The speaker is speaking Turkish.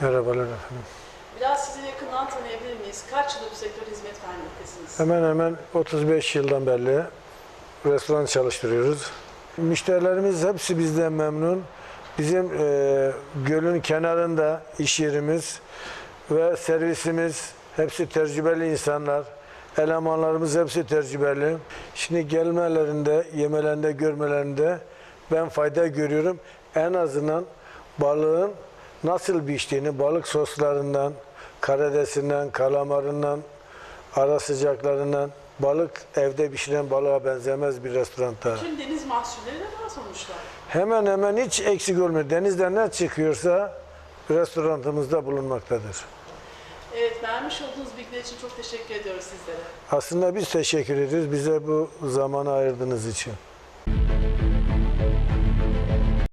Merhabalar efendim. Biraz sizi yakından tanıyabilir miyiz? Kaç yıldır bu sektörde hizmet vermektesiniz? Hemen hemen 35 yıldan beri restoran çalıştırıyoruz. Müşterilerimiz hepsi bizden memnun. Bizim e, gölün kenarında iş yerimiz ve servisimiz hepsi tecrübeli insanlar. Elemanlarımız hepsi tecrübeli. Şimdi gelmelerinde, yemelerinde, görmelerinde ben fayda görüyorum. En azından balığın nasıl piştiğini, balık soslarından, karidesinden, kalamarından, ara sıcaklarından, balık evde pişiren balığa benzemez bir restoranda. Tüm deniz mahsulleri de var sonuçta. Hemen hemen hiç eksik olmuyor. Denizden ne çıkıyorsa restoranımızda bulunmaktadır. Evet, vermiş olduğunuz bilgiler için çok teşekkür ediyoruz sizlere. Aslında biz teşekkür ederiz bize bu zamanı ayırdığınız için.